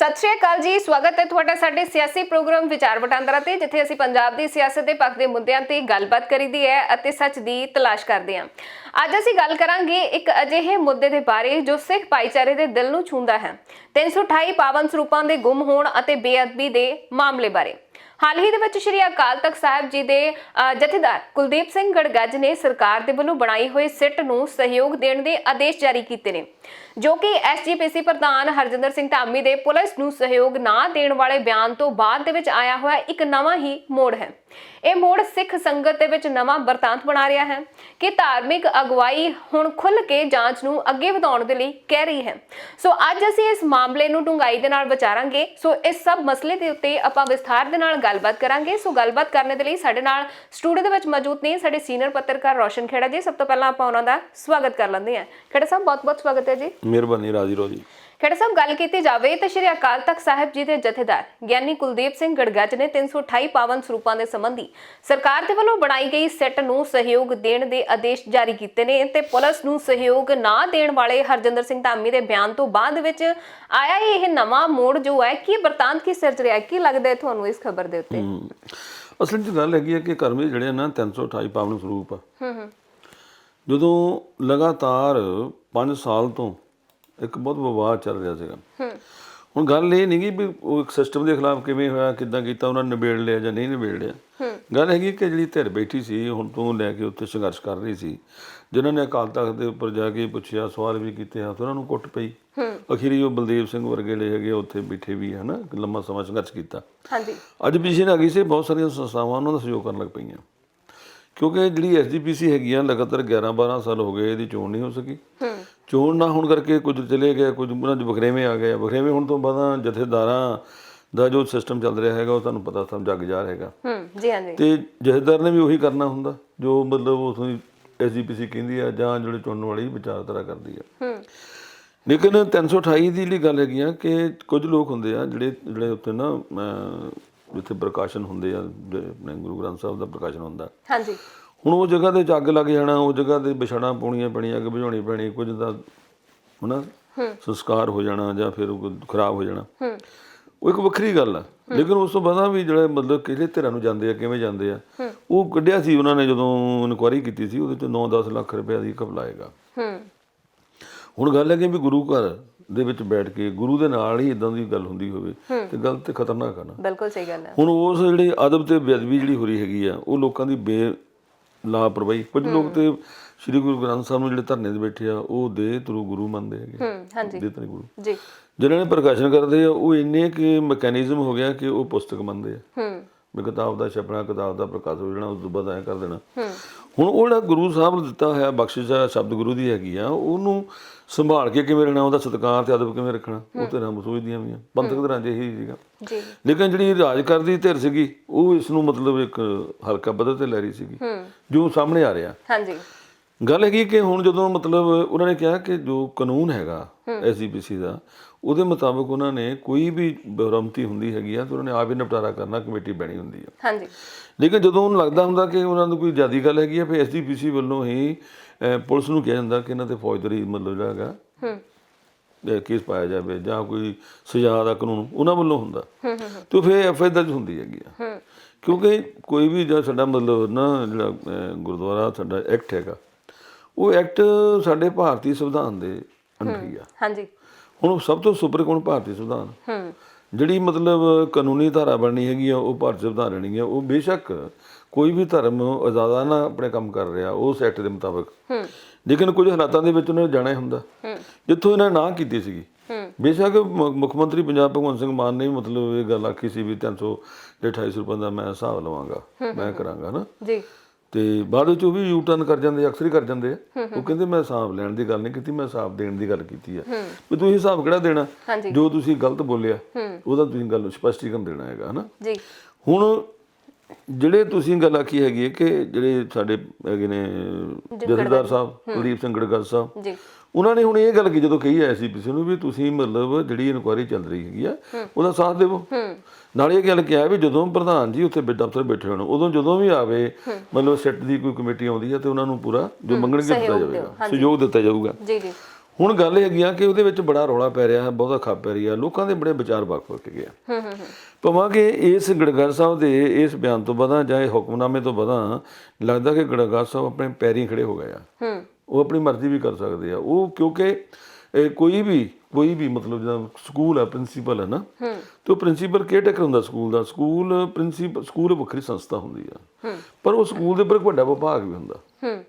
ਸਤਿ ਸ਼੍ਰੀ ਅਕਾਲ ਜੀ ਸਵਾਗਤ ਹੈ ਤੁਹਾਡਾ ਸਾਡੇ ਸਿਆਸੀ ਪ੍ਰੋਗਰਾਮ ਵਿਚਾਰ ਵਟਾਂਦਰਾ ਤੇ ਜਿੱਥੇ ਅਸੀਂ ਪੰਜਾਬ ਦੀ ਸਿਆਸਤ ਦੇ ਪੱਖ ਦੇ ਮੁੱਦਿਆਂ ਤੇ ਗੱਲਬਾਤ ਕਰੀਦੀ ਹੈ ਅਤੇ ਸੱਚ ਦੀ ਤਲਾਸ਼ ਕਰਦੇ ਹਾਂ। ਅੱਜ ਅਸੀਂ ਗੱਲ ਕਰਾਂਗੇ ਇੱਕ ਅਜਿਹੇ ਮੁੱਦੇ ਦੇ ਬਾਰੇ ਜੋ ਸਿੱਖ ਭਾਈਚਾਰੇ ਦੇ ਦਿਲ ਨੂੰ ਛੂੰਹਦਾ ਹੈ। 328 ਪਾਵਨ ਸਰੂਪਾਂ ਦੇ ਗੁੰਮ ਹੋਣ ਅਤੇ ਬੇਅਦਬੀ ਦੇ ਮਾਮਲੇ ਬਾਰੇ। ਹਾਲ ਹੀ ਦੇ ਵਿੱਚ ਸ਼੍ਰੀ ਅਕਾਲ ਤਖਤ ਸਾਹਿਬ ਜੀ ਦੇ ਅ, ਜਥੇਦਾਰ ਕੁਲਦੀਪ ਸਿੰਘ ਗੜਗੱਜ ਨੇ ਸਰਕਾਰ ਦੇ ਵੱਲੋਂ ਬਣਾਈ ਹੋਈ ਸਿੱਟ ਨੂੰ ਸਹਿਯੋਗ ਦੇਣ ਦੇ ਆਦੇਸ਼ ਜਾਰੀ ਕੀਤੇ ਨੇ। ਜੋ ਕਿ ਐਸਜੀਪੀਸੀ ਪ੍ਰਧਾਨ ਹਰਜਿੰਦਰ ਸਿੰਘ ਧਾਮੀ ਦੇ ਪੁਲਿਸ ਨੂੰ ਸਹਿਯੋਗ ਨਾ ਦੇਣ ਵਾਲੇ ਬਿਆਨ ਤੋਂ ਬਾਅਦ ਦੇ ਵਿੱਚ ਆਇਆ ਹੋਇਆ ਇੱਕ ਨਵਾਂ ਹੀ ਮੋੜ ਹੈ। ਇਹ ਮੋੜ ਸਿੱਖ ਸੰਗਤ ਦੇ ਵਿੱਚ ਨਵਾਂ ਵਰਤਾਂਤ ਬਣਾ ਰਿਹਾ ਹੈ ਕਿ ਧਾਰਮਿਕ ਅਗਵਾਈ ਹੁਣ ਖੁੱਲ੍ਹ ਕੇ ਜਾਂਚ ਨੂੰ ਅੱਗੇ ਵਧਾਉਣ ਦੇ ਲਈ ਕਹਿ ਰਹੀ ਹੈ। ਸੋ ਅੱਜ ਅਸੀਂ ਇਸ ਮਾਮਲੇ ਨੂੰ ਡੂੰਘਾਈ ਦੇ ਨਾਲ ਵਿਚਾਰਾਂਗੇ। ਸੋ ਇਸ ਸਭ ਮਸਲੇ ਦੇ ਉੱਤੇ ਆਪਾਂ ਵਿਸਥਾਰ ਦੇ ਨਾਲ ਗੱਲਬਾਤ ਕਰਾਂਗੇ। ਸੋ ਗੱਲਬਾਤ ਕਰਨ ਦੇ ਲਈ ਸਾਡੇ ਨਾਲ ਸਟੂਡੀਓ ਦੇ ਵਿੱਚ ਮੌਜੂਦ ਨੇ ਸਾਡੇ ਸੀਨੀਅਰ ਪੱਤਰਕਾਰ ਰੋਸ਼ਨ ਖੇੜਾ ਜੀ। ਸਭ ਤੋਂ ਪਹਿਲਾਂ ਆਪਾਂ ਉਹਨਾਂ ਦਾ ਸਵਾਗਤ ਕਰ ਲੈਂਦੇ ਹਾਂ। ਖੇੜਾ ਸਾਹਿਬ, ਬਹੁਤ-ਬਹੁਤ ਸਵਾਗਤ ਹੈ ਜੀ। ਮਿਹਰਬਾਨੀ ਰਾਜੀ ਰੋਜੀ। ਖੇੜਾ ਸਾਹਿਬ ਗੱਲ ਕੀਤੀ ਜਾਵੇ ਤਾਂ ਸ਼੍ਰੀ ਅਕਾਲ ਤਖਤ ਸਾਹਿਬ ਜੀ ਦੇ ਜਥੇਦਾਰ ਗਿਆਨੀ ਕੁਲਦੀਪ ਸਿੰਘ ਗੜਗੱਜ ਨੇ 328 ਪਾਵਨ ਸਰੂਪਾਂ ਦੇ ਸੰਬੰਧੀ ਸਰਕਾਰ ਦੇ ਵੱਲੋਂ ਬਣਾਈ ਗਈ ਸੈੱਟ ਨੂੰ ਸਹਿਯੋਗ ਦੇਣ ਦੇ ਆਦੇਸ਼ ਜਾਰੀ ਕੀਤੇ ਨੇ ਤੇ ਪੁਲਿਸ ਨੂੰ ਸਹਿਯੋਗ ਨਾ ਦੇਣ ਵਾਲੇ ਹਰਜਿੰਦਰ ਸਿੰਘ ਧਾਮੀ ਦੇ ਬਿਆਨ ਤੋਂ ਬਾਅਦ ਵਿੱਚ ਆਇਆ ਇਹ ਨਵਾਂ ਮੋੜ ਜੋ ਹੈ ਕੀ ਵਰਤਾਂਤ ਕੀ ਸਿਰਜ ਰਿਹਾ ਕੀ ਲੱਗਦਾ ਹੈ ਤੁਹਾਨੂੰ ਇਸ ਖਬਰ ਦੇ ਉੱਤੇ? ਅਸਲ 'ਚ ਗੱਲ ਹੈਗੀ ਹੈ ਕਿ ਕਰਮੇ ਜਿਹੜੇ ਨਾ 328 ਪਾਵਨ ਸਰੂਪ ਆ। ਹੂੰ ਹੂੰ। ਜਦੋਂ ਲਗਾਤਾਰ 5 ਸਾਲ ਤੋਂ ਇੱਕ ਬਹੁਤ ਵਿਵਾਦ ਚੱਲ ਰਿਹਾ ਸੀਗਾ। ਹੁਣ ਗੱਲ ਇਹ ਨਹੀਂ ਗੀ ਵੀ ਉਹ ਇੱਕ ਸਿਸਟਮ ਦੇ ਖਿਲਾਫ ਕਿਵੇਂ ਹੋਇਆ ਕਿੱਦਾਂ ਕੀਤਾ ਉਹਨਾਂ ਨੇ ਨਿਬੇੜ ਲਿਆ ਜਾਂ ਨਹੀਂ ਨਿਬੇੜ ਲਿਆ। ਗੱਲ ਹੈਗੀ ਕਿ ਜਿਹੜੀ ਧਿਰ ਬੈਠੀ ਸੀ ਹੁਣ ਤੋਂ ਲੈ ਕੇ ਉੱਥੇ ਸੰਘਰਸ਼ ਕਰ ਰਹੀ ਸੀ ਜਿਨ੍ਹਾਂ ਨੇ ਅਕਾਲ ਤਖਤ ਦੇ ਉੱਪਰ ਜਾ ਕੇ ਪੁੱਛਿਆ ਸਵਾਲ ਵੀ ਕੀਤੇ ਆ ਉਹਨਾਂ ਨੂੰ ਕੁੱਟ ਪਈ। ਅਖੀਰੀ ਉਹ ਬਲਦੇਵ ਸਿੰਘ ਵਰਗੇ ਲੈ ਹੈਗੇ ਉੱਥੇ ਬੈਠੇ ਵੀ ਹਨਾ ਲੰਮਾ ਸਮਾਂ ਸੰਘਰਸ਼ ਕੀਤਾ। ਹਾਂਜੀ। ਅੱਜ ਪਿਛੇ ਆ ਗਈ ਸੀ ਬਹੁਤ ਸਾਰੀਆਂ ਸੰਸਥਾਵਾਂ ਉਹਨਾਂ ਦਾ ਸਹਿਯੋਗ ਕਰਨ ਲੱਗ ਪਈਆਂ। ਕਿਉਂਕਿ ਜਿਹੜੀ ਐਸਜੀਪੀਸੀ ਹੈਗੀਆਂ ਲਗਾਤਾਰ 11 12 ਸਾਲ ਹੋ ਗਏ ਇਹਦੀ ਚੋਣ ਨਹੀਂ ਹੋ ਸਕੀ। ਚੋਣ ਨਾ ਹੋਣ ਕਰਕੇ ਕੁਝ ਚਲੇ ਗਏ ਕੁਝ ਉਹਨਾਂ ਦੇ ਵਖਰੇਵੇਂ ਆ ਗਏ। ਵਖਰੇਵੇਂ ਹੁਣ ਤੋਂ ਬਾਅਦ ਜਥੇਦਾਰਾਂ ਦਾ ਜੋ ਸਿਸਟਮ ਚੱਲ ਰਿਹਾ ਹੈਗਾ ਉਹ ਤੁਹਾਨੂੰ ਪਤਾ ਸਭ ਜੱਗ ਜਾ ਹੈਗਾ। ਹੂੰ ਜੀ ਹਾਂਜੀ ਤੇ ਜਥੇਦਾਰ ਨੇ ਵੀ ਉਹੀ ਕਰਨਾ ਹੁੰਦਾ ਜੋ ਮਤਲਬ ਉਸ ਨੂੰ ਐਸਜੀਪੀਸੀ ਕਹਿੰਦੀ ਆ ਜਾਂ ਜਿਹੜੇ ਚੁਣਨ ਵਾਲੀ ਵਿਚਾਰਧਾਰਾ ਕਰਦੀ ਆ। ਹੂੰ। ਲੇਕਿਨ 328 ਦੀ ਜਿਹੜੀ ਗੱਲ ਹੈਗੀ ਆ ਕਿ ਕੁਝ ਲੋਕ ਹੁੰਦੇ ਆ ਜਿਹੜੇ ਜਿਹੜੇ ਉੱਤੇ ਨਾ ਜਿੱਥੇ ਪ੍ਰਕਾਸ਼ਨ ਹੁੰਦੇ ਆ ਆਪਣੇ ਗੁਰੂ ਗ੍ਰੰਥ ਸਾਹਿਬ ਦਾ ਪ੍ਰਕਾਸ਼ਨ ਹੁੰਦਾ। ਹਾਂਜੀ। ਹੁਣ ਉਹ ਜਗ੍ਹਾ ਤੇ ਜੱਗ ਲੱਗ ਜਾਣਾ ਉਹ ਜਗ੍ਹਾ ਤੇ ਵਿਛੜਾਂ ਪਾਉਣੀਆਂ ਪੈਣੀਆਂ ਅੱਗ ਬੁਝਾਉਣੀ ਪੈਣੀ ਕੁਝ ਦਾ ਹਨਾ ਸੰਸਕਾਰ ਹੋ ਜਾਣਾ ਜਾਂ ਫਿਰ ਖਰਾਬ ਹੋ ਜਾਣਾ। ਉਹ ਇੱਕ ਵੱਖਰੀ ਗੱਲ ਆ। ਲੇਕਿਨ ਉਸ ਤੋਂ ਬਾਅਦ ਵੀ ਜਿਹੜੇ ਮਤਲਬ ਕਿਹੜੇ ਧਿਰਾਂ ਨੂੰ ਜਾਂਦੇ ਆ ਕਿਵੇਂ ਜਾਂਦੇ ਆ ਉਹ ਕੱਢਿਆ ਸੀ ਉਹਨਾਂ ਨੇ ਜਦੋਂ ਇਨਕੁਆਇਰੀ ਕੀਤੀ ਸੀ ਉਹਦੇ ਚ 9-10 ਲੱਖ ਰੁਪਏ ਦੀ ਘਪਲਾਏਗਾ ਹੁਣ ਗੱਲ ਹੈ ਕਿ ਵੀ ਗੁਰੂ ਘਰ ਦੇ ਵਿੱਚ ਬੈਠ ਕੇ ਗੁਰੂ ਦੇ ਨਾਲ ਹੀ ਇਦਾਂ ਦੀ ਗੱਲ ਹੁੰਦੀ ਹੋਵੇ ਤੇ ਗੱਲ ਤੇ ਖਤਰਨਾਕ ਆ ਨਾ। ਬਿਲਕੁਲ ਸਹੀ ਗੱਲ ਹੈ ਹੁਣ ਉਸ ਜਿਹੜੀ ਅਦਬ ਤੇ ਬੇਅਦਬੀ ਜਿਹੜੀ ਹੋ ਰਹੀ ਹੈਗੀ ਆ ਉਹ ਲੋਕਾਂ ਦੀ ਬੇ ਲਾਪਰਵਾਹੀ ਕੁਝ ਲੋਕ ਤੇ ਸ੍ਰੀ ਗੁਰੂ ਗ੍ਰੰਥ ਸਾਹਿਬ ਨੂੰ ਜਿਹੜੇ ਧਰਨੇ ਤੇ ਬੈਠੇ ਆ ਉਹ ਦੇ ਥਰੂ ਗੁਰੂ ਮੰਨਦੇ ਹੈਗੇ। ਹੂੰ ਹਾਂਜੀ। ਦੇ ਤਰੀ ਗੁਰੂ। ਜੀ। ਜਿਹਨਾਂ ਨੇ ਪ੍ਰਕਾਸ਼ਨ ਕਰਦੇ ਆ ਉਹ ਇੰਨੇ ਕਿ ਮੈਕੈਨਿਜ਼ਮ ਹੋ ਗਿਆ ਕਿ ਉਹ ਪੁਸਤਕ ਮੰਨਦੇ ਆ। ਹੂੰ। ਵੀ ਕਿਤਾਬ ਦਾ ਛਪਣਾ ਕਿਤਾਬ ਦਾ ਪ੍ਰਕਾਸ਼ ਹੋ ਜਾਣਾ ਉਸ ਤੋਂ ਬਾਅਦ ਐਂ ਕਰ ਦੇਣਾ। ਹੂੰ। ਹੁਣ ਉਹ ਜਿਹੜਾ ਗੁਰੂ ਸਾਹਿਬ ਨੇ ਦਿੱਤਾ ਹੋਇਆ ਬਖਸ਼ਿਸ਼ ਆ ਸ਼ਬਦ ਗੁਰੂ ਦੀ ਹੈਗੀ ਆ ਉਹਨੂੰ ਸੰਭਾਲ ਕੇ ਕਿਵੇਂ ਰਹਿਣਾ ਉਹਦਾ ਸਤਿਕਾਰ ਤੇ ਅਦਬ ਕਿਵੇਂ ਰੱਖਣਾ ਉਹ ਤੇ ਰਾਮ ਸੋਚਦੀਆਂ ਵੀ ਆ। ਪੰਥਕ ਤਰ੍ਹਾਂ ਜਿਹੀ ਸੀਗਾ। ਜੀ। ਲੇਕਿਨ ਜਿਹੜੀ ਰਾਜ ਕਰਦੀ ਧਿਰ ਸੀਗੀ ਉਹ ਇਸ ਨੂੰ ਮਤਲਬ ਇੱਕ ਹਲਕਾ ਪੱਧਰ ਤੇ ਲੈ ਰਹੀ ਸੀਗੀ। ਹੂੰ। ਜੋ ਸਾਹਮਣੇ ਆ ਰਿਹਾ। ਹਾਂਜੀ। ਗੱਲ ਹੈਗੀ ਕਿ ਹੁਣ ਜਦੋਂ ਮਤਲਬ ਉਹਨਾਂ ਨੇ ਕਿਹਾ ਕਿ ਜੋ ਕਾਨੂੰਨ ਹੈਗਾ ਐਸਜੀਪੀਸੀ ਦਾ ਉਹਦੇ ਮੁਤਾਬਕ ਉਹਨਾਂ ਨੇ ਕੋਈ ਵੀ ਬਰਮਤੀ ਹੁੰਦੀ ਹੈਗੀ ਆ ਤਾਂ ਉਹਨਾਂ ਨੇ ਆਪ ਹੀ ਨਿਪਟਾਰਾ ਕਰਨਾ ਕਮੇਟੀ ਬਣੀ ਹੁੰਦੀ ਆ। ਹਾਂਜੀ। ਲੇਕਿਨ ਜਦੋਂ ਉਹਨੂੰ ਲੱਗਦਾ ਹੁੰਦਾ ਕਿ ਉਹਨਾਂ ਨੂੰ ਕੋਈ ਜ਼ਿਆਦੀ ਗੱਲ ਹੈਗੀ ਆ ਫਿਰ ਐਸਜੀਪੀਸੀ ਵੱਲੋਂ ਹੀ ਪੁਲਿਸ ਨੂੰ ਕਿਹਾ ਜਾਂਦਾ ਕਿ ਇਹਨਾਂ ਤੇ ਫੌਜਦਾਰੀ ਮਤਲਬ ਜਿਹੜਾ ਹੈਗਾ ਹੂੰ। ਕੇਸ ਪਾਇਆ ਜਾਵੇ ਜਾਂ ਕੋਈ ਸਜ਼ਾ ਦਾ ਕਾਨੂੰਨ ਉਹਨਾਂ ਵੱਲੋਂ ਹੁੰਦਾ। ਹੂੰ ਹੂੰ ਤੇ ਫਿਰ ਐਫਆਈ ਦਰਜ ਹੁੰਦੀ ਹੈਗੀ ਆ। ਹੂੰ। ਕਿਉਂਕਿ ਕੋਈ ਵੀ ਜਿਹੜਾ ਸਾਡਾ ਮਤਲਬ ਨਾ ਜਿਹੜਾ ਗੁਰਦੁਆਰਾ ਸਾਡਾ ਐਕਟ ਹੈਗਾ ਉਹ ਐਕਟ ਸਾਡੇ ਭਾਰਤੀ ਸੰਵਿਧਾਨ ਦੇ ਅੰਡਰ ਹੀ ਆ। ਹਾਂਜੀ। ਹੁਣ ਸਭ ਤੋਂ ਸੁਪਰ ਕੌਣ ਭਾਰਤੀ ਸੰਵਿਧਾਨ? ਹੂੰ। ਜਿਹੜੀ ਮਤਲਬ ਕਾਨੂੰਨੀ ਧਾਰਾ ਬਣਨੀ ਹੈਗੀ ਆ ਉਹ ਭਾਰਤ ਸੰਵਿਧਾਨ ਰਹਿਣੀ ਆ ਉਹ ਬੇਸ਼ੱਕ ਕੋਈ ਵੀ ਧਰਮ ਆਜ਼ਾਦਾਨਾ ਆਪਣੇ ਕੰਮ ਕਰ ਰਿਹਾ ਉਸ ਐਕਟ ਦੇ ਮੁਤਾਬਕ। ਹੂੰ ਲੇਕਿਨ ਕੁਝ ਹਾਲਾਤਾਂ ਦੇ ਵਿੱਚ ਉਹਨੇ ਜਾਣਾ ਹੀ ਹੁੰਦਾ। ਹੂੰ ਜਿੱਥੋਂ ਇਹਨਾਂ ਨੇ ਨਾ ਕੀਤੀ ਸੀਗੀ। ਹੂੰ ਬੇਸ਼ੱਕ ਮੁੱਖ ਮੰਤਰੀ ਪੰਜਾਬ ਭਗਵੰਤ ਸਿੰਘ ਮਾਨ ਨੇ ਮਤਲਬ ਇਹ ਗੱਲ ਆਖੀ ਸੀ ਵੀ 300 ਤੇ 28 ਰੁਪਏ ਦਾ ਮੈਂ ਹਿਸਾਬ ਲਵਾਂਗਾ ਮੈਂ ਕਰਾਂਗਾ ਨਾ। ਜੀ। ਤੇ ਬਾਅਦ ਵਿੱਚ ਉਹ ਵੀ ਯੂ ਟਰਨ ਕਰ ਜਾਂਦੇ ਅਕਸਰ ਹੀ ਕਰ ਜਾਂਦੇ ਆ। ਉਹ ਕਹਿੰਦੇ ਮੈਂ ਹਿਸਾਬ ਲੈਣ ਦੀ ਗੱਲ ਨਹੀਂ ਕੀਤੀ ਮੈਂ ਹਿਸਾਬ ਦੇਣ ਦੀ ਗੱਲ ਕੀਤੀ ਆ। ਵੀ ਤੁਸੀਂ ਹਿਸਾਬ ਕਿਹੜਾ ਦੇਣਾ? ਜੋ ਤੁਸੀਂ ਗਲਤ ਬੋਲਿਆ ਉਹਦਾ ਤੁਸੀਂ ਗੱਲ ਸਪਸ਼ਟੀਕਰਨ ਦੇਣਾ ਹੈਗਾ ਹਨਾ? ਜੀ। ਹੁਣ ਜਿਹੜੇ ਤੁਸੀਂ ਗੱਲ ਆਖੀ ਹੈਗੀ ਹੈ ਕਿ ਜਿਹੜੇ ਸਾਡੇ ਹੈਗੇ ਨੇ ਜਥੇਦਾਰ ਸਾਹਿਬ ਕੁਲਦੀਪ ਸਿੰਘ ਗੜਗੜ ਸਾਹਿਬ ਜੀ। ਉਹਨਾਂ ਨੇ ਹੁਣ ਇਹ ਗੱਲ ਕੀ ਜਦੋਂ ਕਹੀ ਐ ਐਸਜੀਪੀਸੀ ਨੂੰ ਵੀ ਤੁਸੀਂ ਮਤਲਬ ਜਿਹੜੀ ਇਨਕੁਆਇਰੀ ਚੱਲ ਰਹੀ ਹੈਗੀ ਆ ਉਹਦਾ ਸਾਥ ਦੇਵੋ। ਨਾਲੇ ਇਹ ਗੱਲ ਕਿਹਾ ਵੀ ਜਦੋਂ ਪ੍ਰਧਾਨ ਜੀ ਉੱਥੇ ਦਫ਼ਤਰ ਬੈਠੇ ਹੋਣ ਉਦੋਂ ਜਦੋਂ ਵੀ ਆਵੇ ਮਤਲਬ ਸੈੱਟ ਦੀ ਕੋਈ ਕਮੇਟੀ ਆਉਂਦੀ ਹੈ ਤੇ ਉਹਨਾਂ ਨੂੰ ਪੂਰਾ ਜੋ ਮੰਗਣਗੇ ਦਿੱਤਾ ਜਾਵੇਗਾ ਸਹਿਯੋਗ ਦਿੱਤਾ ਜਾਊਗਾ। ਜੀ ਜੀ। ਹੁਣ ਗੱਲ ਇਹ ਹੈਗੀ ਆ ਕਿ ਉਹਦੇ ਵਿੱਚ ਬੜਾ ਰੌਲਾ ਪੈ ਰਿਹਾ ਹੈ ਬਹੁਤਾ ਖੱਪ ਪੈ ਰਹੀ ਆ ਲੋਕਾਂ ਦੇ ਬੜੇ ਵਿਚਾਰ ਵੱਖ ਵੱਖ ਗਏ ਆ। ਹੂੰ ਹੂੰ ਹੂੰ। ਭਾਵੇਂ ਕਿ ਇਸ ਗੜਗੜ ਸਾਹਿਬ ਦੇ ਇਸ ਬਿਆਨ ਤੋਂ ਬਾਅਦ ਜਾਂ ਇਹ ਹੁਕਮਨਾਮੇ ਤੋਂ ਬਾਅਦ ਲੱਗਦਾ ਕਿ ਗੜਗੜ ਸਾਹਿਬ ਆਪਣੇ ਪੈਰੀਂ ਖੜੇ ਹੋ ਗਏ ਆ। ਹੂੰ। ਉਹ ਆਪਣੀ ਮਰਜ਼ੀ ਵੀ ਕਰ ਸਕਦੇ ਆ। ਉਹ ਕਿਉਂਕਿ ਕੋਈ ਵੀ ਕੋਈ ਵੀ ਮਤਲਬ ਜਿੱਦਾਂ ਸਕੂਲ ਆ ਪ੍ਰਿੰਸੀਪਲ ਹੈ ਨਾ ਹੂੰ। ਤੇ ਉਹ ਪ੍ਰਿੰਸੀਪਲ ਕੇਅਰਟੇਕਰ ਹੁੰਦਾ ਸਕੂਲ ਦਾ? ਸਕੂਲ ਪ੍ਰਿੰਸੀਪਲ ਸਕੂਲ ਵੱਖਰੀ ਸੰਸਥਾ ਹੁੰਦੀ ਆ। ਪਰ ਉਹ ਸਕੂਲ ਦੇ ਉੱਪਰ ਇੱਕ ਵੱਡਾ ਵਿਭਾਗ ਵੀ ਹੁੰਦਾ। ਹੂੰ।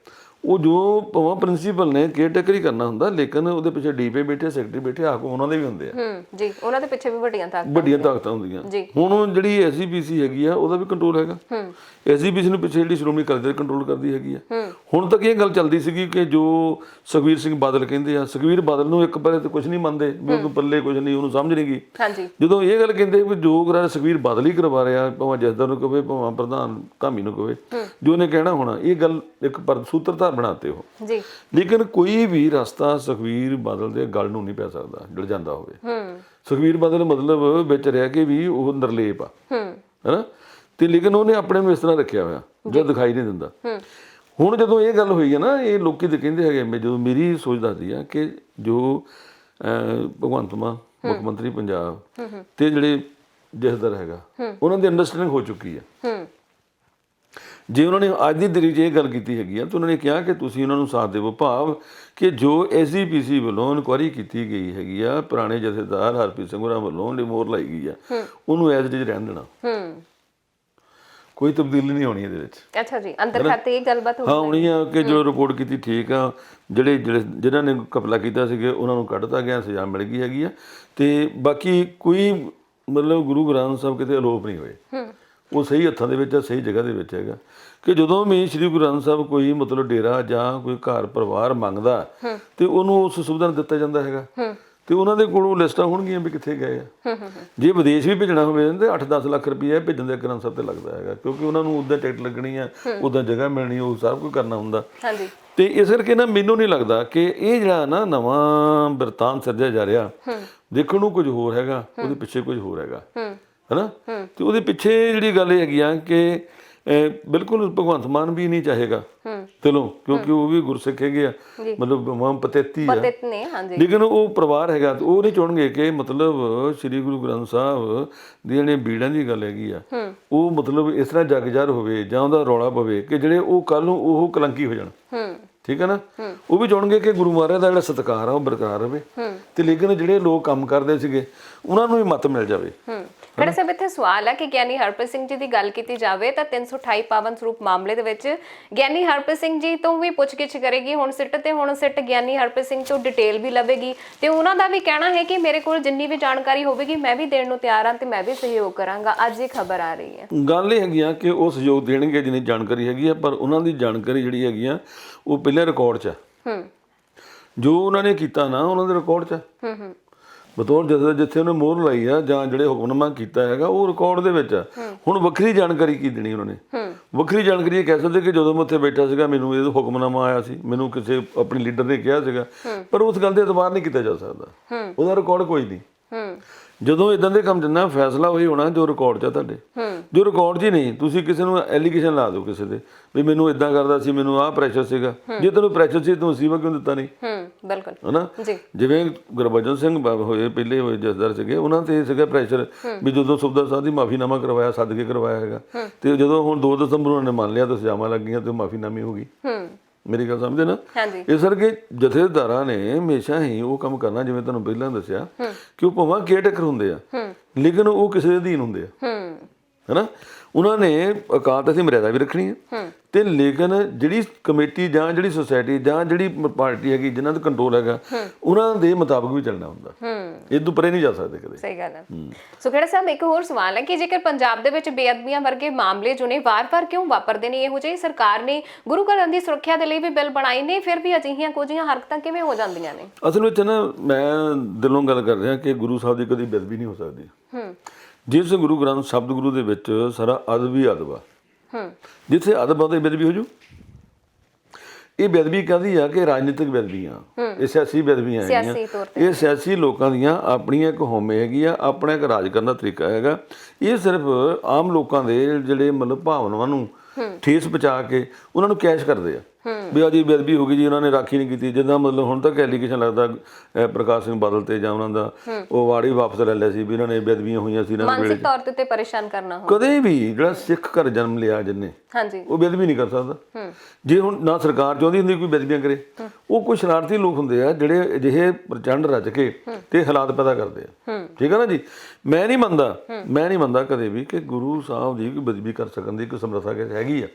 ਉਹ ਜੋ ਭਾਵੇਂ ਪ੍ਰਿੰਸੀਪਲ ਨੇ ਕੇਅਰਟੇਕਰ ਹੀ ਕਰਨਾ ਹੁੰਦਾ ਲੇਕਿਨ ਉਹਦੇ ਪਿੱਛੇ ਡੀਪੀ ਬੈਠੇ ਸੈਕਟਰੀ ਬੈਠੇ ਆਕੋ ਉਹਨਾਂ ਦੇ ਵੀ ਹੁੰਦੇ ਆ। ਹੂੰ ਜੀ ਉਹਨਾਂ ਦੇ ਪਿੱਛੇ ਵੀ ਵੱਡੀਆਂ ਤਾਕਤਾਂ ਵੱਡੀਆਂ ਤਾਕਤਾਂ ਹੁੰਦੀਆਂ। ਹੁਣ ਜਿਹੜੀ ਐਸਜੀਪੀਸੀ ਹੈਗੀ ਆ ਉਹਦਾ ਵੀ ਕੰਟਰੋਲ ਹੈਗਾ। ਹੂੰ। ਐਸਜੀਪੀਸੀ ਨੂੰ ਪਿੱਛੇ ਜਿਹੜੀ ਸ਼੍ਰੋਮਣੀ ਦਲ ਕੰਟਰੋਲ ਕਰਦੀ ਹੈਗੀ ਆ। ਹੂੰ। ਹੁਣ ਤੱਕ ਇਹ ਗੱਲ ਚੱਲਦੀ ਸੀਗੀ ਕਿ ਜੋ ਸੁਖਵੀਰ ਸਿੰਘ ਬਾਦਲ ਕਹਿੰਦੇ ਆ ਸੁਖਵੀਰ ਬਾਦਲ ਨੂੰ ਇੱਕ ਬਾਰੇ ਤੇ ਕੁਝ ਨਹੀਂ ਮੰਨਦੇ ਵੀ ਉਹਨੂੰ ਪੱਲੇ ਕੁਝ ਨਹੀਂ ਉਹਨੂੰ ਸਮਝ ਨਹੀਂ ਗਈ ਹਾਂਜੀ। ਜਦੋਂ ਇਹ ਗੱਲ ਕਹਿੰਦੇ ਵੀ ਜੋ ਕਰਾ ਸੁਖਵੀਰ ਬਾਦਲ ਹੀ ਕਰਵਾ ਰਿਹਾ ਭਾਵੇਂ ਜਸਦਰ ਨੂੰ ਕਵੇ ਭਾਵੇਂ ਪ੍ਰਧਾਨ ਧਾਮੀ ਨੂੰ ਕਵੇ ਜੋ ਉਹਨੇ ਕਹਿਣਾ ਹੋਣਾ ਇਹ ਗੱਲ ਇੱਕ ਪਰ ਸੂਤਰਧਾਰ ਬਣਾਤੇ ਹੋ ਜੀ। ਲੇਕਿਨ ਕੋਈ ਵੀ ਰਸਤਾ ਸੁਖਵੀਰ ਬਾਦਲ ਦੇ ਗੱਲ ਨੂੰ ਨਹੀਂ ਪੈ ਸਕਦਾ ਜੜ ਜਾਂਦਾ ਹੋਵੇ। ਹੂੰ। ਸੁਖਵੀਰ ਬਾਦਲ ਮਤਲਬ ਵਿੱਚ ਰਹਿ ਕੇ ਵੀ ਉਹ ਨਿਰਲੇਪ ਆ। ਹੂੰ। ਹੈਨਾ? ਤੇ ਲੇਕਿਨ ਉਹਨੇ ਆਪਣੇ ਨੂੰ ਇਸ ਤਰ੍ਹਾਂ ਰੱਖਿਆ ਹੋਇਆ ਜੋ ਦਿਖਾਈ ਨਹੀਂ ਦਿੰਦਾ। ਹੂੰ। ਹੁਣ ਜਦੋਂ ਇਹ ਗੱਲ ਹੋਈ ਹੈ ਨਾ ਇਹ ਲੋਕੀ ਤੇ ਕਹਿੰਦੇ ਹੈਗੇ ਮੈਂ ਜਦੋਂ ਮੇਰੀ ਸੋਚ ਦੱਸਦੀ ਆ ਕਿ ਜੋ ਭਗਵੰਤ ਮਾਨ ਮੁੱਖ ਮੰਤਰੀ ਪੰਜਾਬ ਤੇ ਜਿਹੜੇ ਜਥੇਦਾਰ ਹੈਗਾ ਉਹਨਾਂ ਦੀ ਅੰਡਰਸਟੈਂਡਿੰਗ ਹੋ ਚੁੱਕੀ ਹੂੰ। ਜੇ ਉਹਨਾਂ ਨੇ ਅੱਜ ਦੀ ਤਰੀਕ 'ਚ ਇਹ ਗੱਲ ਕੀਤੀ ਹੈਗੀ ਆ ਤਾਂ ਉਹਨਾਂ ਨੇ ਕਿਹਾ ਕਿ ਤੁਸੀਂ ਉਹਨਾਂ ਨੂੰ ਸਾਥ ਦੇਵੋ। ਭਾਵ ਕਿ ਜੋ ਐਸਜੀਪੀਸੀ ਵੱਲੋਂ ਇਨਕੁਆਰੀ ਕੀਤੀ ਗਈ ਹੈਗੀ ਆ ਪੁਰਾਣੇ ਜਥੇਦਾਰ ਹਰਪ੍ਰੀਤ ਸਿੰਘ ਹੋਰਾਂ ਵੱਲੋਂ ਰਿਮੋਰ ਲਾਈ ਗਈ ਆ ਉਹਨੂੰ ਐਜ਼ ਇਟ ਰਹਿਣ ਦੇਣਾ। ਹੂੰ। ਕੋਈ ਤਬਦੀਲੀ ਨਹੀਂ ਹੋਣੀ ਇਹਦੇ ਵਿੱਚ। ਅੱਛਾ ਜੀ ਅੰਦਰ ਖਾਤੇ ਇਹ ਗੱਲਬਾਤ ਹੋ ਹਾਂ ਹੋਣੀ ਆ ਕਿ ਜੋ ਰਿਪੋਰਟ ਕੀਤੀ ਠੀਕ ਆ ਜਿਹੜੇ ਜਿਹੜੇ ਜਿਨ੍ਹਾਂ ਨੇ ਕਪਲਾ ਕੀਤਾ ਸੀਗੇ ਉਹਨਾਂ ਨੂੰ ਕੱਢਤਾ ਗਿਆ ਸਜ਼ਾ ਮਿਲ ਗਈ ਹੈਗੀ ਆ। ਤੇ ਬਾਕੀ ਕੋਈ ਮਤਲਬ ਗੁਰੂ ਗ੍ਰੰਥ ਸਾਹਿਬ ਕਿਤੇ ਅਲੋਪ ਨਹੀਂ ਹੋਏ। ਹੂੰ। ਉਹ ਸਹੀ ਹੱਥਾਂ ਦੇ ਵਿੱਚ ਆ ਸਹੀ ਜਗ੍ਹਾ ਦੇ ਵਿੱਚ ਹੈਗਾ। ਕਿ ਜਦੋਂ ਵੀ ਸ੍ਰੀ ਗੁਰੂ ਗ੍ਰੰਥ ਸਾਹਿਬ ਕੋਈ ਮਤਲਬ ਡੇਰਾ ਜਾਂ ਕੋਈ ਘਰ ਪਰਿਵਾਰ ਮੰਗਦਾ ਤੇ ਉਹਨੂੰ ਉਸ ਸੁਵਿਧਾ ਨੂੰ ਦਿੱਤਾ ਜਾਂਦਾ ਹੈਗਾ। ਹੂੰ। ਤੇ ਉਹਨਾਂ ਦੇ ਕੋਲੋਂ ਲਿਸਟਾਂ ਹੋਣਗੀਆਂ ਵੀ ਕਿੱਥੇ ਗਏ ਆ। ਜੇ ਵਿਦੇਸ਼ ਵੀ ਭੇਜਣਾ ਹੋਵੇ ਤੇ 8-10 ਲੱਖ ਰੁਪਏ ਭੇਜਣ ਦੇ ਗ੍ਰੰਥ ਸਾਹਿਬ ਤੇ ਲੱਗਦਾ ਹੈਗਾ ਕਿਉਂਕਿ ਉਹਨਾਂ ਨੂੰ ਉਦਾਂ ਟਿਕਟ ਲੱਗਣੀ ਆ ਉਦਾਂ ਜਗ੍ਹਾ ਮਿਲਣੀ ਉਹ ਸਭ ਕੁਝ ਕਰਨਾ ਹੁੰਦਾ। ਹਾਂਜੀ। ਤੇ ਇਸ ਕਰਕੇ ਨਾ ਮੈਨੂੰ ਨਹੀਂ ਲੱਗਦਾ ਕਿ ਇਹ ਜਿਹੜਾ ਨਾ ਨਵਾਂ ਬਰਤਾਨ ਸਿਰਜਿਆ ਜਾ ਰਿਹਾ ਦੇਖਣ ਨੂੰ ਕੁਝ ਹੋਰ ਹੈਗਾ ਉਹਦੇ ਪਿੱਛੇ ਕੁਝ ਹੋਰ ਹੈਗਾ। ਹੂੰ। ਹੈਨਾ? ਤੇ ਉਹਦੇ ਪਿੱਛੇ ਜਿਹੜੀ ਗੱਲ ਹੈਗੀ ਆ ਕਿ ਬਿਲਕੁਲ ਭਗਵੰਤ ਮਾਨ ਵੀ ਨਹੀਂ ਚਾਹੇਗਾ। ਚਲੋ ਕਿਉਂਕਿ ਉਹ ਵੀ ਗੁਰਸਿੱਖ ਹੈਗੇ ਆ। ਮਤਲਬ ਮਾਂ ਪਤੇਤੀ ਆ। ਪਤਿਤ ਨੇ ਹਾਂਜੀ। ਲੇਕਿਨ ਉਹ ਪਰਿਵਾਰ ਹੈਗਾ ਉਹ ਨਹੀਂ ਚਾਹਣਗੇ ਕਿ ਮਤਲਬ ਸ੍ਰੀ ਗੁਰੂ ਗ੍ਰੰਥ ਸਾਹਿਬ ਦੀ ਜਿਹੜੇ ਬੀੜਾਂ ਦੀ ਗੱਲ ਹੈਗੀ ਆ ਉਹ ਮਤਲਬ ਇਸ ਤਰ੍ਹਾਂ ਜਗਜਰ ਹੋਵੇ ਜਾਂ ਉਹਦਾ ਰੌਲਾ ਪਵੇ ਕਿ ਜਿਹੜੇ ਉਹ ਕੱਲ ਨੂੰ ਉਹ ਕਲੰਕੀ ਹੋ ਜਾਣ। ਠੀਕ ਹੈ ਨਾ? ਉਹ ਵੀ ਚਾਹਣਗੇ ਕਿ ਗੁਰੂ ਮਹਾਰਾਜ ਦਾ ਜਿਹੜਾ ਸਤਿਕਾਰ ਆ ਉਹ ਬਰਕਰਾਰ ਰਵੇ ਤੇ ਲੇਕਿਨ ਜਿਹੜੇ ਲੋਕ ਕੰਮ ਕਰਦੇ ਸੀਗੇ ਉਹਨਾਂ ਨੂੰ ਵੀ ਮਤ ਮਿਲ ਜਾਵੇ। ਖੜੇ ਸਾਹਿਬ ਇੱਥੇ ਸਵਾਲ ਹੈ ਕਿ ਗਿਆਨੀ ਹਰਪ੍ਰੀਤ ਸਿੰਘ ਜੀ ਦੀ ਗੱਲ ਕੀਤੀ ਜਾਵੇ ਤਾਂ 328 ਪਾਵਨ ਸਰੂਪ ਮਾਮਲੇ ਦੇ ਵਿੱਚ ਗਿਆਨੀ ਹਰਪ੍ਰੀਤ ਸਿੰਘ ਜੀ ਤੋਂ ਵੀ ਪੁੱਛਗਿੱਛ ਕਰੇਗੀ ਹੁਣ ਸਿੱਟ ਤੇ ਹੁਣ ਸਿੱਟ ਗਿਆਨੀ ਹਰਪ੍ਰੀਤ ਸਿੰਘ ਤੋਂ ਡਿਟੇਲ ਵੀ ਲਵੇਗੀ ਤੇ ਉਹਨਾਂ ਦਾ ਵੀ ਕਹਿਣਾ ਹੈ ਕਿ ਮੇਰੇ ਕੋਲ ਜਿੰਨੀ ਵੀ ਜਾਣਕਾਰੀ ਹੋਵੇਗੀ ਮੈਂ ਵੀ ਦੇਣ ਨੂੰ ਤਿਆਰ ਹਾਂ ਤੇ ਮੈਂ ਵੀ ਸਹਿਯੋਗ ਕਰਾਂਗਾ। ਅੱਜ ਇਹ ਖਬਰ ਆ ਰਹੀ ਹੈ। ਗੱਲ ਇਹ ਹੈਗੀ ਆ ਕਿ ਉਹ ਸਹਿਯੋਗ ਦੇਣਗੇ ਜਿੰਨੀ ਜਾਣਕਾਰੀ ਹੈਗੀ ਆ ਪਰ ਉਹਨਾਂ ਦੀ ਜਾਣਕਾਰੀ ਜਿਹੜੀ ਹੈਗੀ ਆ ਉਹ ਪਹਿਲੇ ਰਿਕਾਰਡ 'ਚ ਹੂੰ। ਜੋ ਉਹਨਾਂ ਨੇ ਕੀਤਾ ਨਾ ਉਹਨਾਂ ਦੇ ਰਿਕਾਰਡ 'ਚ ਹੂੰ ਹੂੰ। ਬਤੌਰ ਜਿੱਥੇ ਜਿੱਥੇ ਉਹਨੇ ਮੋਹਰ ਲਾਈ ਆ ਜਾਂ ਜਿਹੜੇ ਹੁਕਮਨਾਮਾ ਕੀਤਾ ਹੈਗਾ ਉਹ ਰਿਕਾਰਡ ਦੇ ਵਿੱਚ ਆ। ਹੁਣ ਵੱਖਰੀ ਜਾਣਕਾਰੀ ਕੀ ਦੇਣੀ ਉਹਨਾਂ? ਨੇ ਵੱਖਰੀ ਜਾਣਕਾਰੀ ਇਹ ਕਹਿ ਸਕਦੇ ਕਿ ਜਦੋਂ ਮੈਂ ਉੱਥੇ ਬੈਠਾ ਸੀਗਾ ਮੈਨੂੰ ਇਹ ਹੁਕਮਨਾਮਾ ਆਇਆ ਸੀ ਮੈਨੂੰ ਕਿਸੇ ਆਪਣੀ ਲੀਡਰ ਨੇ ਕਿਹਾ ਸੀਗਾ ਪਰ ਉਸ ਗੱਲ ਤੇ ਇਤਬਾਰ ਨਹੀਂ ਕੀਤਾ ਜਾ ਸਕਦਾ। ਉਹਦਾ ਰਿਕਾਰਡ ਕੋਈ ਨਹੀਂ। ਹੂੰ। ਜਦੋਂ ਇਦਾਂ ਦੇ ਕੰਮ ਜੰਨਾ ਫੈਸਲਾ ਉਹੀ ਹੋਣਾ ਜੋ ਰਿਕਾਰਡ 'ਚ ਆ ਤੁਹਾਡੇ। ਜੋ ਰਿਕਾਰਡ 'ਚ ਹੀ ਨਹੀਂ ਤੁਸੀਂ ਕਿਸੇ ਨੂੰ ਐਲੀਗੇਸ਼ਨ ਲਾ ਦਿਓ ਕਿਸੇ ਦੇ ਵੀ ਮੈਨੂੰ ਇਦਾਂ ਕਰਦਾ ਸੀ ਮੈਨੂੰ ਆਹ ਪ੍ਰੈਸ਼ਰ ਸੀਗਾ। ਜੇ ਤੈਨੂੰ ਪ੍ਰੈਸ਼ਰ ਸੀ ਤੂੰ ਸੀਵਾ ਕਿਉਂ ਦਿੱਤਾ ਨਹੀਂ? ਹੂੰ ਬਿਲਕੁਲ। ਹਨਾ? ਜੀ। ਜਿਵੇਂ ਗੁਰਬਚਨ ਸਿੰਘ ਬਾਬ ਹੋਏ ਪਹਿਲੇ ਹੋਏ ਜਸਦਰ ਸੀਗੇ ਉਹਨਾਂ ਤੇ ਸੀਗਾ ਪ੍ਰੈਸ਼ਰ ਵੀ ਜਦੋਂ ਸੁਬਦਾ ਸਾਹਿਬ ਦੀ ਮਾਫੀਨਾਮਾ ਕਰਵਾਇਆ ਸੱਦ ਕੇ ਕਰਵਾਇਆ ਹੈਗਾ। ਤੇ ਜਦੋਂ ਹੁਣ 2 ਦਸੰਬਰ ਉਹਨਾਂ ਨੇ ਮੰਨ ਲਿਆ ਤਾਂ ਸਜ਼ਾਵਾਂ ਲੱਗੀਆਂ ਤੇ ਮਾਫੀਨਾਮੀ ਹੋ ਗਈ। ਹੂੰ। ਮੇਰੀ ਗੱਲ ਸਮਝਦੇ ਨਾ? ਹਾਂਜੀ। ਇਸ ਕਰਕੇ ਜਥੇਦਾਰਾਂ ਨੇ ਹਮੇਸ਼ਾ ਹੀ ਉਹ ਕੰਮ ਕਰਨਾ ਜਿਵੇਂ ਤੁਹਾਨੂੰ ਪਹਿਲਾਂ ਦੱਸਿਆ ਕਿ ਉਹ ਭਾਵੇਂ ਕੇਅਰਟੇਕਰ ਹੁੰਦੇ ਆ ਲੇਕਿਨ ਉਹ ਕਿਸੇ ਦੇ ਅਧੀਨ ਹੁੰਦੇ ਆ। ਹੂੰ। ਹੈਨਾ? ਉਹਨਾਂ ਨੇ ਅਕਾਲ ਤਖਤ ਦੀ ਮਰਿਆਦਾ ਵੀ ਰੱਖਣੀ ਹੈ। ਤੇ ਲੇਕਿਨ ਜਿਹੜੀ ਕਮੇਟੀ ਜਾਂ ਜਿਹੜੀ ਸੁਸਾਇਟੀ ਜਾਂ ਜਿਹੜੀ ਪਾਰਟੀ ਹੈਗੀ ਜਿਨ੍ਹਾਂ ਦਾ ਕੰਟਰੋਲ ਹੈਗਾ ਉਹਨਾਂ ਦੇ ਮੁਤਾਬਕ ਵੀ ਚੱਲਣਾ ਹੁੰਦਾ। ਇਹ ਤੋਂ ਪਰੇ ਨਹੀਂ ਜਾ ਸਕਦੇ ਕਦੇ। ਸਹੀ ਗੱਲ ਹੈ। ਸੋ ਖੇੜਾ ਸਾਹਿਬ ਇੱਕ ਹੋਰ ਸਵਾਲ ਹੈ ਕਿ ਜੇਕਰ ਪੰਜਾਬ ਦੇ ਵਿੱਚ ਬੇਅਦਬੀਆਂ ਵਰਗੇ ਮਾਮਲੇ ਜੋ ਨੇ ਵਾਰ-ਵਾਰ ਕਿਉਂ ਵਾਪਰਦੇ ਨੇ ਇਹੋ ਜਿਹੀ ਸਰਕਾਰ ਨੇ ਗੁਰੂ ਘਰਾਂ ਦੀ ਸੁਰੱਖਿਆ ਦੇ ਲਈ ਵੀ ਬਿੱਲ ਬਣਾਏ ਨੇ ਫਿਰ ਵੀ ਅਜਿਹੀਆਂ ਕੁਝੀਆਂ ਹਰਕਤਾਂ ਕਿਵੇਂ ਹੋ ਜਾਂਦੀਆਂ ਨੇ? ਅਸਲ ਵਿੱਚ ਨਾ ਮੈਂ ਦਿਲੋਂ ਗੱਲ ਕਰ ਰਿਹਾ ਕਿ ਗੁਰੂ ਸਾਹਿਬ ਦੀ ਕਦੀ ਬੇਅਦਬੀ ਨਹੀਂ ਹੋ ਸਕਦੀ। ਹੂੰ। ਜਿਸ ਗੁਰੂ ਗ੍ਰੰਥ ਸ਼ਬਦ ਗੁਰੂ ਦੇ ਵਿੱਚ ਸਾਰਾ ਅਦਬ ਹੀ ਅਦਬ ਆ। ਹੂੰ। ਜਿੱਥੇ ਅਦਬ ਤੇ ਬੇਅਦਬੀ ਹੋ ਜੂ। ਇਹ ਬੇਅਦਬੀ ਕਾਹਦੀ ਆ ਕਿ ਰਾਜਨੀਤਿਕ ਬੇਅਦਬੀਆਂ। ਇਹ ਸਿਆਸੀ ਬੇਅਦਬੀਆਂ ਸਿਆਸੀ ਹੈਗੀਆਂ ਇਹ ਸਿਆਸੀ ਲੋਕਾਂ ਦੀਆਂ ਆਪਣੀਆਂ ਇੱਕ ਹਉਮੈ ਹੈਗੀ ਆ ਆਪਣਾ ਇੱਕ ਰਾਜ ਕਰਨ ਦਾ ਤਰੀਕਾ ਹੈਗਾ। ਇਹ ਸਿਰਫ ਆਮ ਲੋਕਾਂ ਦੇ ਜਿਹੜੇ ਮਤਲਬ ਭਾਵਨਾਵਾਂ ਨੂੰ ਠੇਸ ਪਹੁੰਚਾ ਕੇ ਉਹਨਾਂ ਨੂੰ ਕੈਸ਼ ਕਰਦੇ ਆ। ਵੀ ਅਜੀ ਬੇਦਬੀ ਹੋ ਗਈ ਜੀ ਉਹਨਾਂ ਨੇ ਰਾਖੀ ਨਹੀਂ ਕੀਤੀ। ਜਿੱਦਾਂ ਮਤਲਬ ਹੁਣ ਤੱਕ ਐਲੀਗੇਸ਼ਨ ਲੱਗਦਾ ਪ੍ਰਕਾਸ਼ ਸਿੰਘ ਬਾਦਲ ਤੇ ਜਾਂ ਉਹਨਾਂ ਦਾ ਉਹ ਵਾੜੀ ਵਾਪਸ ਲੈ ਲਿਆ ਸੀ ਵੀ ਇਹਨਾਂ ਨੇ ਬੇਦਬੀਆਂ ਹੋਈਆਂ ਸੀ ਇਹਨਾਂ ਮਾਨਸਿਕ ਤੌਰ ਤੇ ਪਰੇਸ਼ਾਨ ਕਰਨਾ ਹੋ ਕਦੇ ਵੀ ਜਿਹੜਾ ਸਿੱਖ ਘਰ ਜਨਮ ਲਿਆ ਜਿੰਨੇ ਹਾਂਜੀ। ਉਹ ਬੇਦਬੀ ਨਹੀਂ ਕਰ ਸਕਦਾ। ਜੇ ਹੁਣ ਨਾ ਸਰਕਾਰ ਚਾਹੁੰਦੀ ਹੁੰਦੀ ਕੋਈ ਬੇਦਬੀਆਂ ਕਰੇ ਉਹ ਕੋਈ ਸ਼ਰਾਰਤੀ ਲੋਕ ਹੁੰਦੇ ਆ ਜਿਹੜੇ ਅਜਿਹੇ ਪ੍ਰਚੰਡ ਰਚ ਕੇ ਤੇ ਹਾਲਾਤ ਪੈਦਾ ਕਰਦੇ ਆ। ਠੀਕ ਹੈ ਨਾ ਜੀ? ਮੈਂ ਨਹੀਂ ਮੰਨਦਾ ਮੈਂ ਨਹੀਂ ਮੰਨਦਾ ਕਦੇ ਵੀ ਕਿ ਗੁਰੂ ਸਾਹਿਬ ਦੀ ਕੋਈ ਬੇਦਬੀ ਕਰ ਸਕਣ ਦੀ ਕੋਈ ਸਮਰੱਥਾ ਹੈਗੀ ਆ।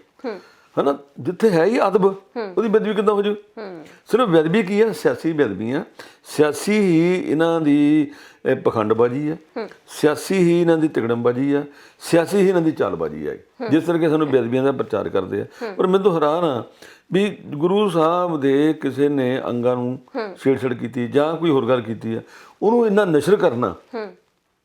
ਹਨਾ? ਜਿੱਥੇ ਹੈ ਹੀ ਅਦਬ ਉਹਦੀ ਬੇਦਬੀ ਕਿੱਦਾਂ ਹੋ ਜੂ? ਸਿਰਫ ਬੇਦਬੀ ਕੀ ਹੈ ਸਿਆਸੀ ਬੇਦਬੀ ਆ। ਸਿਆਸੀ ਹੀ ਇਹਨਾਂ ਦੀ ਪਖੰਡਬਾਜ਼ੀ ਆ। ਸਿਆਸੀ ਹੀ ਇਹਨਾਂ ਦੀ ਤਿਗੜਮਬਾਜ਼ੀ ਆ। ਸਿਆਸੀ ਹੀ ਇਹਨਾਂ ਦੀ ਚਾਲਬਾਜ਼ੀ ਆ ਜਿਸ ਤਰ੍ਹਾਂ ਸਾਨੂੰ ਬੇਦਬੀਆਂ ਦਾ ਪ੍ਰਚਾਰ ਕਰਦੇ ਆ। ਪਰ ਮੈਨੂੰ ਤਾਂ ਹੈਰਾਨ ਆ ਵੀ ਗੁਰੂ ਸਾਹਿਬ ਦੇ ਕਿਸੇ ਨੇ ਅੰਗਾਂ ਨੂੰ ਛੇੜਛੜ ਕੀਤੀ ਜਾਂ ਕੋਈ ਹੋਰ ਗੱਲ ਕੀਤੀ ਆ ਉਹਨੂੰ ਇੰਨਾ ਨਸ਼ਰ ਕਰਨਾ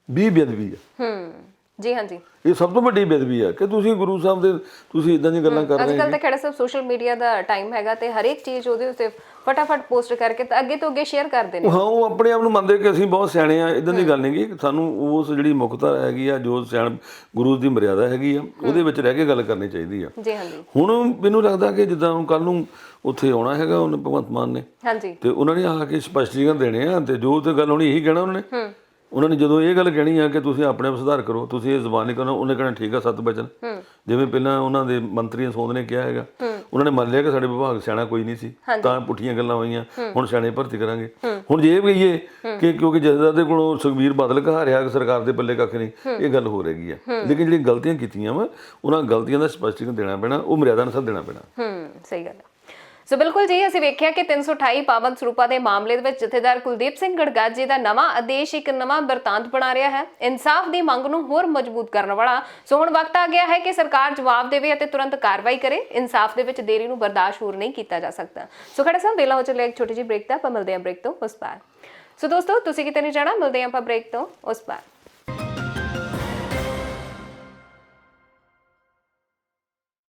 ਵੀ ਬੇਦਬੀ ਆ। ਹੂੰ। ਜੀ ਹਾਂਜੀ। ਇਹ ਸਭ ਤੋਂ ਵੱਡੀ ਬੇਦਬੀ ਆ ਕਿ ਤੁਸੀਂ ਗੁਰੂ ਸਾਹਿਬ ਦੇ ਤੁਸੀਂ ਇਦਾਂ ਦੀਆਂ ਗੱਲਾਂ ਕਰ ਅੱਜ ਰਹੇ ਕੱਲ ਤਾਂ ਖੜਾ ਸਭ ਸੋਸ਼ਲ ਮੀਡੀਆ ਦਾ ਟਾਈਮ ਹੈਗਾ ਤੇ ਹਰੇਕ ਚੀਜ਼ ਉਹਦੇ ਉੱਤੇ ਫਟਾਫਟ ਪੋਸਟ ਕਰਕੇ ਤਾਂ ਅੱਗੇ ਤੋਂ ਅੱਗੇ ਸ਼ੇਅਰ ਕਰਦੇ ਨੇ। ਹਾਂ ਉਹ ਆਪਣੇ ਆਪ ਨੂੰ ਮੰਨਦੇ ਕਿ ਅਸੀਂ ਬਹੁਤ ਸਿਆਣੇ ਆ ਇਦਾਂ ਦੀ ਗੱਲ ਨਹੀਂ ਗੀ। ਸਾਨੂੰ ਉਸ ਜਿਹੜੀ ਮੁਕਤਾ ਹੈਗੀ ਆ ਜੋ ਸਿਆਣ ਗੁਰੂ ਦੀ ਮਰਿਆਦਾ ਹੈਗੀ ਆ ਉਹਦੇ ਵਿੱਚ ਰਹਿ ਕੇ ਗੱਲ ਕਰਨੀ ਚਾਹੀਦੀ ਆ। ਜੀ ਹਾਂਜੀ। ਹੁਣ ਮੈਨੂੰ ਲੱਗਦਾ ਕਿ ਜਿੱਦਾਂ ਹੁਣ ਕੱਲ ਨੂੰ ਉੱਥੇ ਆਉਣਾ ਹੈਗਾ ਉਹਨੇ ਭਗਵੰਤ ਮਾਨ ਨੇ। ਹਾਂਜੀ। ਤੇ ਉਹਨਾਂ ਨੇ ਆ ਕੇ ਸਪਸ਼ਟੀਕਰਨ ਦੇਣੇ ਆ ਤੇ ਜੋ ਤੇ ਗੱਲ ਹੋਣੀ ਇਹੀ ਕਹਿਣਾ ਉਹਨਾਂ ਨੇ। ਉਹਨਾਂ ਨੇ ਜਦੋਂ ਇਹ ਗੱਲ ਕਹਿਣੀ ਆ ਕਿ ਤੁਸੀਂ ਆਪਣੇ ਆਪ ਸੁਧਾਰ ਕਰੋ ਤੁਸੀਂ ਇਹ ਜ਼ਬਾਨ ਕਰਨਾ ਉਹਨੇ ਕਹਿਣਾ ਠੀਕ ਆ ਸਤ ਬਚਨ। ਜਿਵੇਂ ਪਹਿਲਾਂ ਉਹਨਾਂ ਦੇ ਮੰਤਰੀ ਸੋਧ ਨੇ ਕਿਹਾ ਹੈਗਾ ਉਹਨਾਂ ਨੇ ਮੰਨ ਲਿਆ ਕਿ ਸਾਡੇ ਵਿਭਾਗ ਸਿਆਣਾ ਕੋਈ ਨਹੀਂ ਸੀ ਤਾਂ ਪੁੱਠੀਆਂ ਗੱਲਾਂ ਹੋਈਆਂ ਹੁਣ ਸਿਆਣੇ ਭਰਤੀ ਕਰਾਂਗੇ। ਹੁਣ ਜੇ ਇਹ ਕਹੀਏ ਕਿ ਕਿਉਂਕਿ ਜਥੇਦਾਰ ਦੇ ਕੋਲੋਂ ਸੁਖਬੀਰ ਬਾਦਲ ਕਹਾ ਰਿਹਾ ਕਿ ਸਰਕਾਰ ਦੇ ਪੱਲੇ ਕੱਖ ਨਹੀਂ ਇਹ ਗੱਲ ਹੋ ਰਹੀ ਹੈ। ਲੇਕਿਨ ਜਿਹੜੀਆਂ ਗਲਤੀਆਂ ਕੀਤੀਆਂ ਵਾ ਉਹਨਾਂ ਗਲਤੀਆਂ ਦਾ ਸਪਸ਼ਟੀਕਰਨ ਦੇਣਾ ਪੈਣਾ ਉਹ ਮਰਿਆਦਾ ਅਨੁਸਾਰ ਦੇਣਾ ਪੈਣਾ। ਹੂੰ ਸਹੀ ਗੱਲ ਹੈ ਸੋ ਬਿਲਕੁਲ ਜੀ, ਅਸੀਂ ਵੇਖਿਆ ਕਿ 328 ਪਾਵਨ ਸਰੂਪਾਂ ਦੇ ਮਾਮਲੇ ਦੇ ਵਿੱਚ ਜਥੇਦਾਰ ਕੁਲਦੀਪ ਸਿੰਘ ਗੜਗਾਜ ਜੀ ਦਾ ਨਵਾਂ ਆਦੇਸ਼ ਇੱਕ ਨਵਾਂ ਵਰਤਾਂਤ ਬਣਾ ਰਿਹਾ ਹੈ। ਇਨਸਾਫ ਦੀ ਮੰਗ ਨੂੰ ਹੋਰ ਮਜ਼ਬੂਤ ਕਰਨ ਵਾਲਾ ਸੋ ਹੁਣ ਵਕਤ ਆ ਗਿਆ ਹੈ ਕਿ ਸਰਕਾਰ ਜਵਾਬ ਦੇਵੇ ਅਤੇ ਤੁਰੰਤ ਕਾਰਵਾਈ ਕਰੇ। ਇਨਸਾਫ ਦੇ ਵਿੱਚ ਦੇਰੀ ਨੂੰ ਬਰਦਾਸ਼ਤ ਹੋਰ ਨਹੀਂ ਕੀਤਾ ਜਾ ਸਕਦਾ। ਸੋ ਖੜਾ ਸਾਹਿਬ ਵੇਲਾ ਹੋ ਚੱਲਿਆ ਇੱਕ ਛੋਟੀ ਜਿਹੀ ਬ੍ਰੇਕ ਦਾ, ਆਪਾਂ ਮਿਲਦੇ ਹਾਂ ਬ੍ਰੇਕ ਤੋਂ ਉਸ ਪਾਰ ਸੋ ਦੋਸਤੋ, ਤੁਸੀਂ ਕਿਤੇ ਨਹੀਂ ਜਾਣਾ, ਮਿਲਦੇ ਹਾਂ ਆਪਾਂ ਬ੍ਰੇਕ ਤੋਂ ਉਸ ਪਾਰ